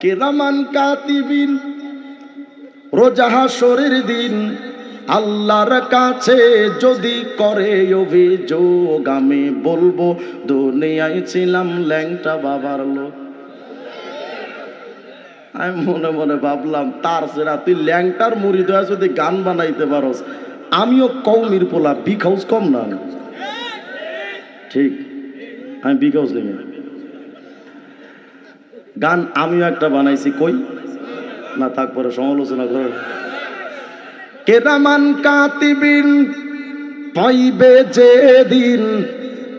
কেরামান কাতিবিন রোজাহা শরীর দিন, আল্লাহর কাছে যদি করে অভিযোগ, আমি বলব, দুনিয়ায় ছিলাম ল্যাংটা বাবার লোক। আমি মনে মনে ভাবলাম, তার সেরা তুই ল্যাংটার মুড়ি দেওয়া যদি গান বানাইতে পারস। আমিও কৌমির পোলা বিগ হাউস কম না ঠিক, আমি বিগ হাউস নেই গান আমিও একটা বানাইছি, কই? না তারপরে সমালোচনা করে কেরামান কাতিবিন, পাইবে যেদিন,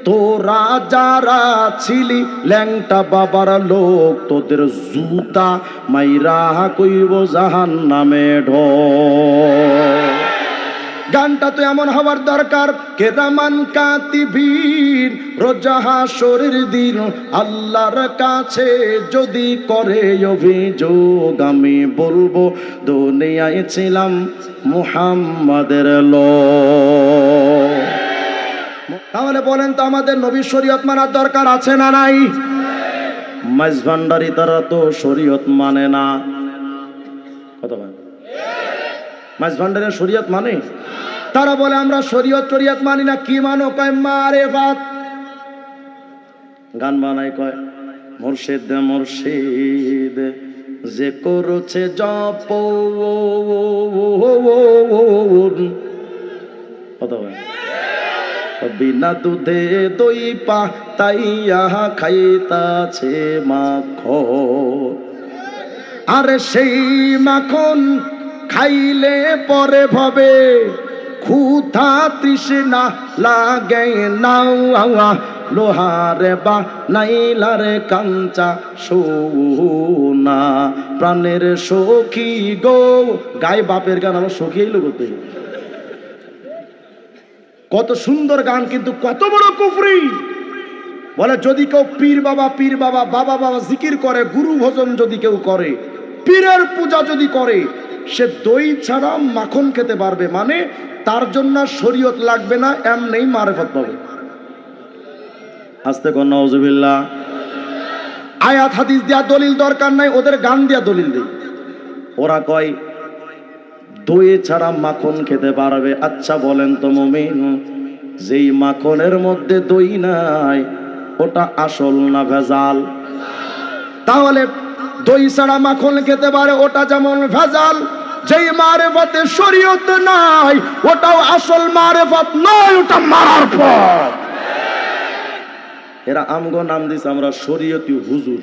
তোরা যারা ছিলি, ল্যাংটা বাবার লোক, তোদের জুতা মাইরা কইব জাহান নামে ঢো গানটা তো এমন হওয়ার দরকার কেরামান কাতিবীর রোজাহা শরীর দিন আল্লাহর কাছে যদি করে অভিযোগ, আমি বলব দুনিয়ায় ছিলাম মুহাম্মাদের লো তাহলে বলেন তো আমাদের নবী শরীয়ত মানার দরকার আছে না নাই? মাইজ ভান্ডারি তারা তো শরীয়ত মানে না। কত মাইজ ভান্ডারের শরীয়ত মানে? তারা বলে, আমরা শরীয়ত শরীয়ত মানি না। কি মানো? কয়, মারে বাত গান বানাই কয়, মুর্শিদ মুর্শিদ, যে করছে জপ বিনা দুধে দই পা তাইয়া খাইতাছে মাখন। আরে সেই মাখন খাইলে পরে ভবে, ক্ষুধা তৃষ্ণা লাগে নাও, আওয়া, লোহারে বা নাইলারে কাঞ্চা সোনা। প্রাণের সখী গো, গায়ে বাপের গান, আমার সখী এলো করতে কত সুন্দর গান, কিন্তু কত বড় কুফরি। বলে, যদি কেউ পীর বাবা পীর বাবা বাবা বাবা জিকির করে, গুরু ভজন যদি কেউ করে, পীরের পূজা যদি করে সে দই ছাড়া মাখন খেতে পারবে। মানে তার জন্য শরীয়ত লাগবে না, এমনি মারেফত পাবে। আস্তে কর নওজুবিল্লাহ আয়াত, হাদিস দেয়া দলিল দরকার নাই, ওদের গান দেয়া দলিল দেই। ওরা কয়, দই ছাড়া মাখন খেতে পারবে। আচ্ছা বলেন তো মমিন, যেই মাখনের মধ্যে দই নাই, ওটা আসল না ভেজাল? তাহলে দই ছাড়া মাখন খেতে পারে, ওটা যেমন ভেজাল যেই মারেফতে শরীয়ত নাই, ওটাও আসল মারেফত নয়, ওটা মারার পর এরা আমগো নাম দিছে, আমরা শরীয়তি হুজুর।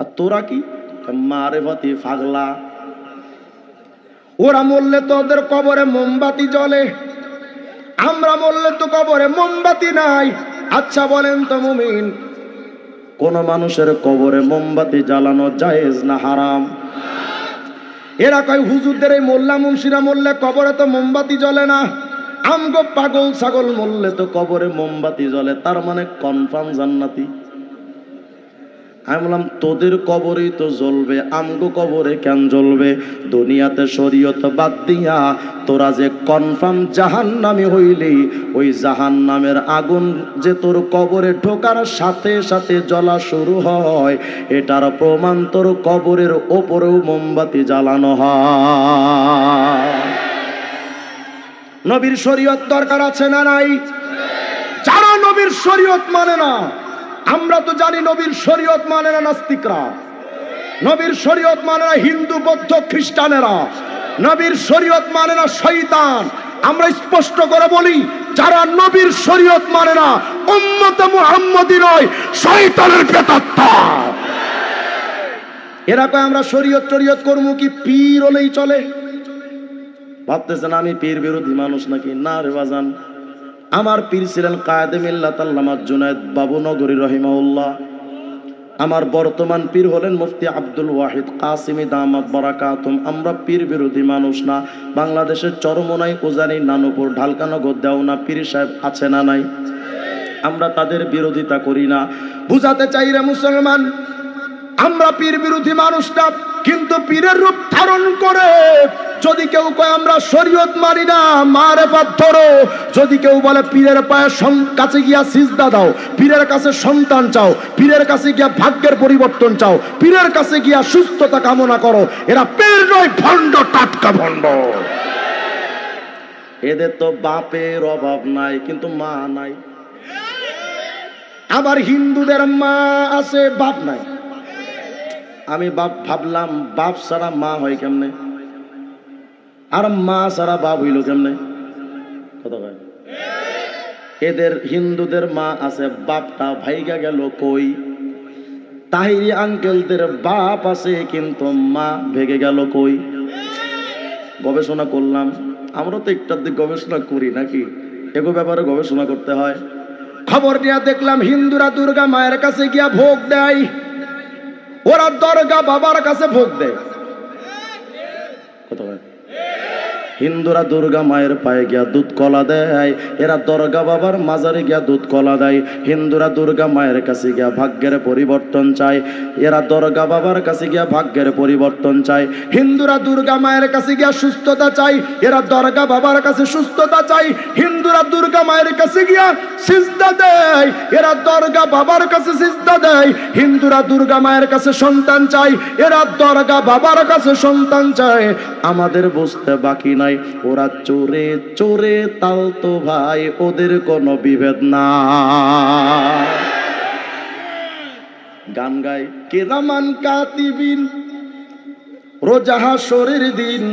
আর তোরা কি? মারেফতি ফাগলা ওরা মরলে তো ওদের কবরে মোমবাতি জ্বলে। আমরা মরলে তো কবরে মোমবাতি নাই। আচ্ছা বলেন তো মুমিন, কোন মানুষের কবরে মোমবাতি জ্বালানো জায়েজ না হারাম? এরা কয়, হুজুরদের এই মোল্লা মুন্সিরা মরলে কবরে তো মোমবাতি জ্বলে না? আমগো পাগল ছাগল মরলে তো কবরে মোমবাতি জ্বলে, তার মানে কনফার্ম জান্নাতি। আমি বললাম, তোদের কবরেই তো জ্বলবে, আমগো কবরে কেন জ্বলবে? দুনিয়াতে শরীয়ত বাদ দিয়া তোরা যে কনফার্ম জাহান নামে হইলি, ওই জাহান নামের আগুন যে তোর কবরে ঢোকার সাথে সাথে জ্বলা শুরু হয়, এটার প্রমাণ তোর কবরের ওপরেও মোমবাতি জ্বালানো হয়। নবীর শরীয়ত দরকার আছে না নাই? যারা নবীর শরীয়ত মানে না। আমরা তো জানি নবীর শরীয়ত মানে না নাস্তিকরা। নবীর শরীয়ত মানে না হিন্দু, বৌদ্ধ, খ্রিস্টানেরা। নবীর শরীয়ত মানে না শৈতান আমরা স্পষ্ট করে বলি, যারা নবীর শরীয়ত মানে না, উম্মত মুহাম্মদী নয়, শয়তানের প্রেতাত্মা। এরা কয়, আমরা শরীয়ত টরিয়ত করব কি, পীর হলেই চলে? ভাবতেছেন আমি পীর বিরোধী মানুষ নাকি? না রে বাজান। আমার পীর ছিলেন কায়েদে মিল্লাত আল্লামা জুনায়দ বাবু নগরী রহিমাউল্লাহ আমার বর্তমান পীর হলেন মুফতি আব্দুল ওয়াহিদ কাসিমি দামাত বারাকাতুম। আমরা পীর বিরোধী মানুষ না, বাংলাদেশের চরমনাই উজানি, নানুপুর, ঢালকানগর, দেওনা পীর সাহেব আছে না নাই? আমরা তাদের বিরোধিতা করি না। বুঝাতে চাই রে মুসলমান, আমরা পীর বিরোধী মানুষটা কিন্তু পীরের রূপ ধারণ করে যদি কেউ কয়, আমরা শরীয়ত মানি না মারে ধরো। যদি কেউ বলে, পীরের পায়ে কাছে গিয়া সিজদা দাও, পীরের কাছে সন্তান চাও, পীরের কাছে গিয়া ভাগ্যের পরিবর্তন চাও, পীরের কাছে গিয়া সুস্থতা কামনা করো, এরা পীর নয়, ভণ্ড, টাটকা ভণ্ড। এদের তো বাপের অভাব নাই, কিন্তু মা নাই। আবার হিন্দুদের মা আছে, বাপ নাই। আমি বাপ ভাবলাম, বাপ ছাড়া মা হয় কেমনে? আর মা ছাড়া বাপ হইল কেমনে? কথা এদের হিন্দুদের মা আছে, বাপটা ভাইগা গেল কই? তাহিরি আঙ্কেলদের বাপ আছে, কিন্তু মা ভেগে গেল কই? গবেষণা করলাম। আমরা তো একটার দিক গবেষণা করি নাকি? এগো ব্যাপারে গবেষণা করতে হয়। খবর নিয়ে দেখলাম, হিন্দুরা দুর্গা মায়ের কাছে গিয়া ভোগ দেয়। ওরা দরগা বাবার কাছে ভোগ দেয়। হয়? হিন্দুরা দুর্গা মায়ের পায়ে গিয়া দুধ কলা দেয়, এরা দর্গা বাবার মাজারে গিয়া দুধ কলা দেয়। হিন্দুরা দুর্গা মায়ের কাছে গিয়া ভাগ্যের পরিবর্তন চায়, এরা দর্গা বাবার কাছে গিয়া ভাগ্যের পরিবর্তন চায়। হিন্দুরা দুর্গা মায়ের কাছে গিয়া সুস্থতা চাই এরা দর্গা বাবার কাছে সুস্থতা চাই হিন্দুরা দুর্গা মায়ের কাছে গিয়া সিজদা দেয়। এরা দরগা বাবার কাছে সিজদা দেয়। হিন্দুরা দুর্গা মায়ের কাছে সন্তান চাই এরা দরগা বাবার কাছে সন্তান চায়। আমাদের বুঝতে বাকি নাই। ওরা চোরে চোরে তাও তো ভাই। ওদের কোনো বিভেদ না। গান গায়, কেরামান কাতিবিন, রোজাহা শরীর দিন।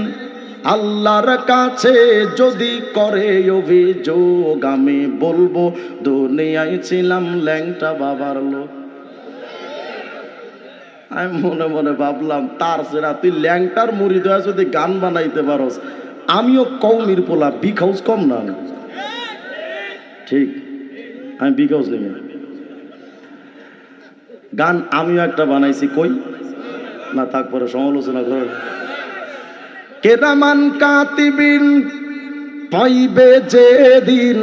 আল্লাহর কাছে যদি করে অভিযোগ, আমি বলব, দুনিয়ায় ছিলাম ল্যাংটা বাবার লোক। আমি মনে মনে ভাবলাম, তার সেরা তুই ল্যাংটার মুড়ি দেওয়া যদি গান বানাইতে পারস, আমিও কৌমির পোলা বিগ হাউস কম না। ঠিক, আমি বিগ হাউস নেই। গান আমিও একটা বানাইছি, কই? না তারপরে সমালোচনা করে কেরামান কাতিবিন, পাইবে যে দিন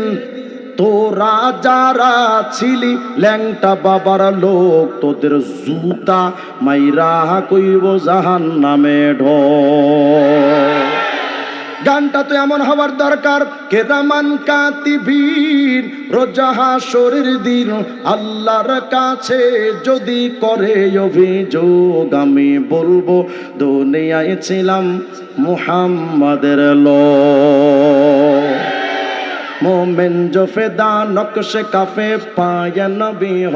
তোরা যারা ছিলি ল্যাংটা বাবার লোক, তোদের জুতা মাইরা কইব জাহান নামে ঢো গানটা তো এমন হওয়ার দরকার কেরামান কাতিবীর রোজাহা শরীর দিন আল্লাহর কাছে যদি করে অভিযোগ, আমি বলব দুনিয়ায় ছিলাম মুহাম্মাদের ল মোমেন জোফেদা নকশে কাফে পায় নবী হ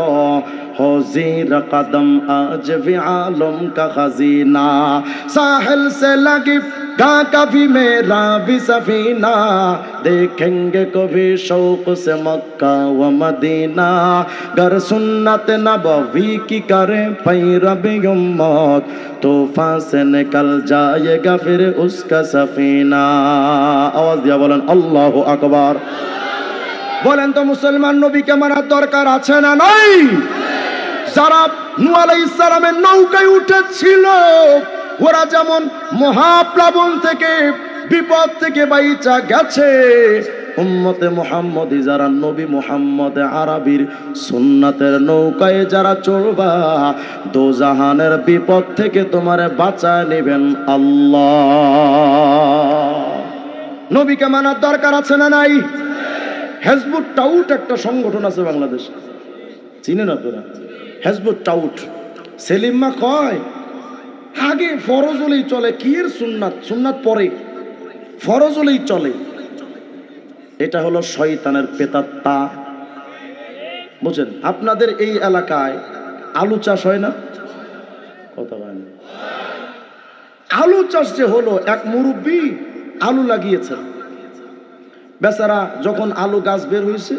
حوزیر قدم آج بھی عالم کا خزینہ ساحل سے لگی ڈھاکہ بھی میرا بھی سفینہ دیکھیں گے کبھی شوق سے مکہ و مدینہ گر سنت نبوی کی کریں پیربی امت طوفان سے نکل جائے گا پھر اس کا سفینہ آواز دیا بولن اللہ اکبر বলেন তো মুসলমান নবীকে মানার দরকার আছে না নাই যারা আলাইহিস সালামের নৌকায় উঠেছিল, ওরা যেমন মহাপ্লাবন থেকে বিপদ থেকে বাইচা গেছে, উম্মতে মোহাম্মদি যারা নবী, মোহাম্মদ আরবির সুন্নাতের নৌকায় যারা চড়বা দো জাহানের বিপদ থেকে তোমারে বাঁচায় নেবেন আল্লাহ। নবীকে মানার দরকার আছে না নাই? হেজবুট টাউট একটা সংগঠন আছে বাংলাদেশে। চিনেন আপনারা হেজবুট টাউট। সেলিম্মা কয়, আগে ফরজ হলেই চলে কি এর সুন্নাত? সুন্নাত পরে। ফরজ হলেই চলে। এটা হলো শয়তানের পেতাত্তা বুঝেন, আপনাদের এই এলাকায় আলু চাষ হয় না? কথা হয় না। আলু চাষ যে হলো, এক মুরব্বী আলু লাগিয়েছে বেচারা যখন আলু গাছ বের হয়েছে,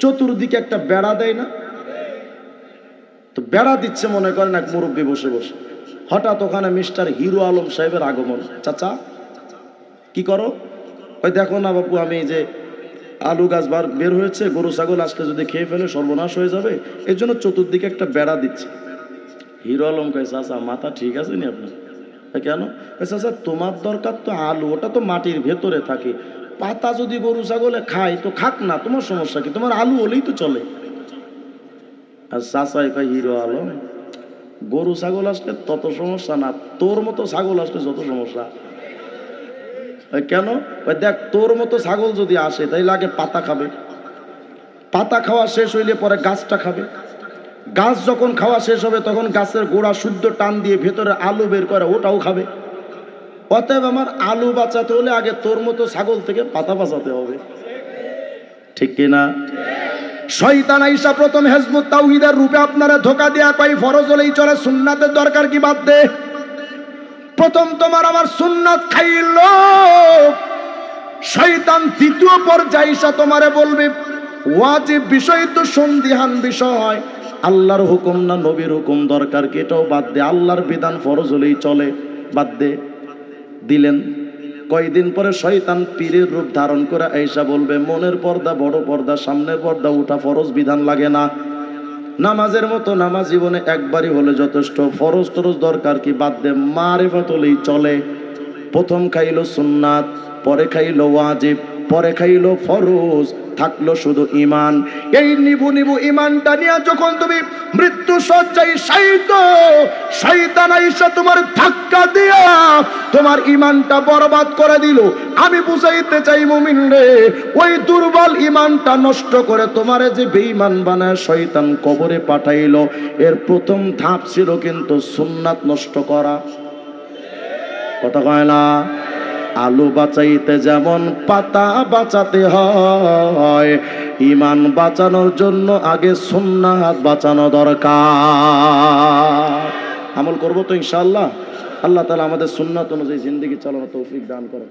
চতুর্দিকে একটা বেড়া দেয় না? তো বেড়া দিচ্ছে মনে করেন এক মুরব্বী বসে বসে। হঠাৎ ওখানে মিস্টার হিরো আলম সাহেবের আগমন। চাচা, কি করো? ওই দেখো না বাপু, আমি যে আলু গাছ বার বের হয়েছে, গরু, ছাগল আসলে যদি খেয়ে ফেলে সর্বনাশ হয়ে যাবে, এর জন্য চতুর্দিকে একটা বেড়া দিচ্ছে। হিরো আলম কয়, চাচা, মাথা ঠিক আছে নি আপনার? তা কেন? চাচা, তোমার দরকার তো আলু, ওটা তো মাটির ভেতরে থাকে। পাতা যদি গরু, ছাগলে খায়, তো খাক না, তোমার সমস্যা কি? তোমার আলু হলেই তো চলে। আর চাচাই কয় হিরো আলম। গরু ছাগল আসলে তত সমস্যা না, তোর মতো ছাগল আসলে যত সমস্যা। কেন? ওই দেখ, তোর মতো ছাগল যদি আসে, তাইলে আগে পাতা খাবে। পাতা খাওয়া শেষ হইলে পরে গাছটা খাবে। গাছ যখন খাওয়া শেষ হবে, তখন গাছের গোড়া শুদ্ধ টান দিয়ে ভেতরে আলু বের করে, ওটাও খাবে। অতএব আমার আলু বাঁচাতে হলে আগে তোর মতো ছাগল থেকে পাতা বাঁচাতে হবে। ঠিক কিনা? শয়তান আইসা প্রথম হেজবুত তাওহিদের রূপে আপনারা ধোকা দেয়া কই ফরজ হলেই চলে, সুন্নাতের দরকার কি বাদ দে? প্রথম তোমার আমার সুন্নাত খাইল। শয়তান তৃতীয় পর্যায়ে এসে তোমারে বলবে, ওয়াজিব বিষয় তো সন্দিহান বিষয়। আল্লাহর হুকুম না নবীর হুকুম দরকার কি? এটাও বাদ দে। আল্লাহর বিধান ফরজ হলেই চলে। বাদ দে। দিলেন কয়দিন পরে শয়তান পীরের রূপ ধারণ করে আইসা বলবে, মনের পর্দা, বড় পর্দা, সামনের পর্দা, উঠা ফরজ বিধান লাগে না। নামাজের মতো নামাজ জীবনে একবারই হলে যথেষ্ট। ফরজ তরজ দরকার কি? বাদ দে মারে হলেই চলে। প্রথম খাইল সুন্নাত, পরে খাইল ওয়াজিব। পরে খাইলো ফরজ, থাকল শুধু ইমান এই নিবু নিবু ইমানটা নিয়ে যখন তুমি মৃত্যু সজ্জায় সাইত শয়তান তোমার ধাক্কা দিয়া তোমার ইমানটা বরবাদ করে দিল। আমি বুঝাইতে চাই মুমিন রে, ওই দুর্বল ইমানটা নষ্ট করে তোমারে যে বেঈমান বানায় শয়তান কবরে পাঠাইলো। এর প্রথম ধাপ ছিল কিন্তু সুন্নাত নষ্ট করা। কথা কয় না? আলু বাঁচাইতে যেমন পাতা বাঁচাতে হয়, ইমান বাঁচানোর জন্য আগে সুন্নাত বাঁচানো দরকার। আমল করব তো ইনশাল্লাহ আল্লাহ তালা আমাদের সুন্নাত অনুযায়ী জিন্দগি চালানো তৌফিক দান করো